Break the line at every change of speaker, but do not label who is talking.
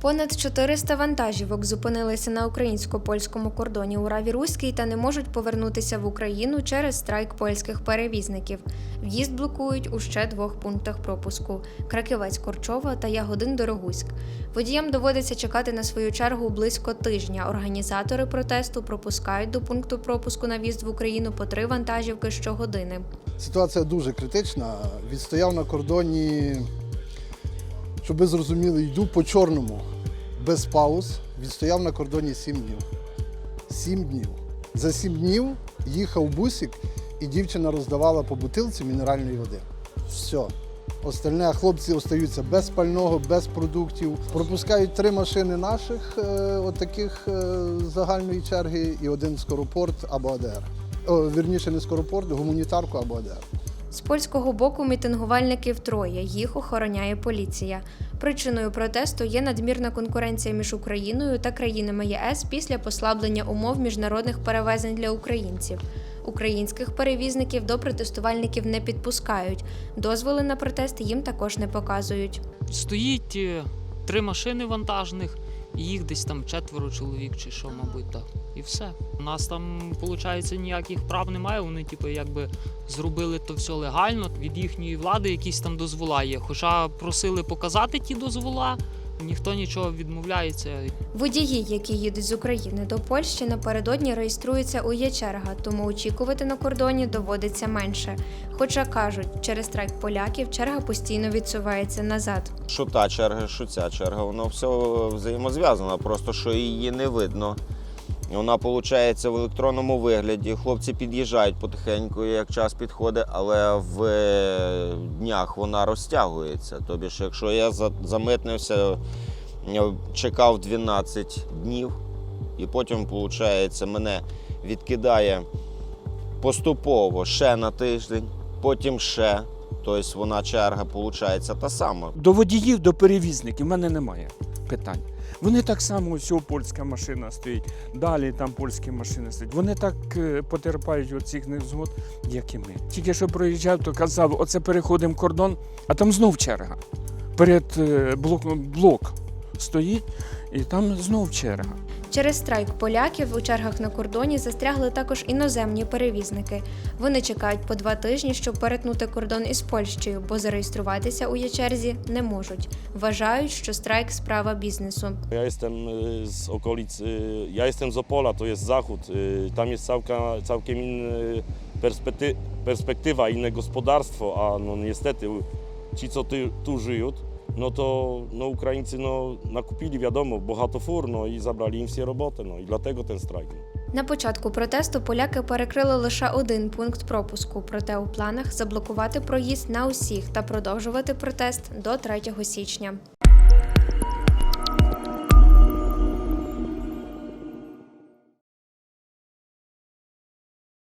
Понад 400 вантажівок зупинилися на українсько-польському кордоні у Раві Руській та не можуть повернутися в Україну через страйк польських перевізників. В'їзд блокують у ще двох пунктах пропуску: Краківець Корчова та Ягодин Дорогуськ. Водіям доводиться чекати на свою чергу близько тижня. Організатори протесту пропускають до пункту пропуску на в'їзд в Україну по три вантажівки щогодини.
Ситуація дуже критична. Відстояв на кордоні, щоб ви зрозуміли, йду по чорному, без пауз. Відстояв на кордоні 7 днів. 7 днів. За 7 днів їхав бусик, і дівчина роздавала по бутилці мінеральної води. Все. Остальне хлопці остаються без пального, без продуктів. Пропускають три машини наших, е, отаких е, загальної черги, і один скоропорт або АДР. О, вірніше, не скоропорт, гуманітарку або АДР.
З польського боку мітингувальників троє. Їх охороняє поліція. Причиною протесту є надмірна конкуренція між Україною та країнами ЄС після послаблення умов міжнародних перевезень для українців. Українських перевізників до протестувальників не підпускають. Дозволи на протест їм також не показують.
Стоїть е, три машини вантажних, і їх десь там четверо чоловік чи що, мабуть, так. І все. У нас там, виходить, ніяких прав немає. Вони, типу, якби зробили то все легально. Від їхньої влади якісь там дозвола є. Хоча просили показати ті дозвола, ніхто нічого відмовляється.
Водії, які їдуть з України до Польщі, напередодні реєструються у є-черга, тому очікувати на кордоні доводиться менше. Хоча кажуть, через страйк поляків черга постійно відсувається назад.
Що та черга, що ця черга, воно все взаємозв'язано, просто що її не видно. Вона виходить в електронному вигляді. Хлопці під'їжджають потихеньку, як час підходить, але в е, днях вона розтягується. Тобі ж, якщо я за- замитнився, чекав 12 днів, і потім, виходить, мене відкидає поступово ще на тиждень, потім ще. Тобто вона черга виходить та сама.
До водіїв, до перевізників в мене немає питань. Вони так само, ось польська машина стоїть, далі там польські машини стоять. Вони так е, потерпають від цих невзгод, як і ми. Тільки що проїжджав, то казав, оце переходимо кордон, а там знов черга. Перед е, блок, блок стоїть, і там знов черга.
Через страйк поляків у чергах на кордоні застрягли також іноземні перевізники. Вони чекають по два тижні, щоб перетнути кордон із Польщею, бо зареєструватися у є-черзі не можуть. Wważaють, що страйк справа бізнесу.
Ja jestem y, z okolic, y, ja jestem z Opola, to jest zachód. y, Tam jest całka, całkiem perspekty, perspektywa, inne gospodarstwo, a no niestety ci, co ty, tu żyją, no to no Ukraińcy no, nakupili, wiadomo, bohatofur, no i zabrali im всі robotę, no i dlatego ten strajk.
На початку протесту поляки перекрили лише один пункт пропуску, проте у планах заблокувати проїзд на усіх та продовжувати протест до 3 січня.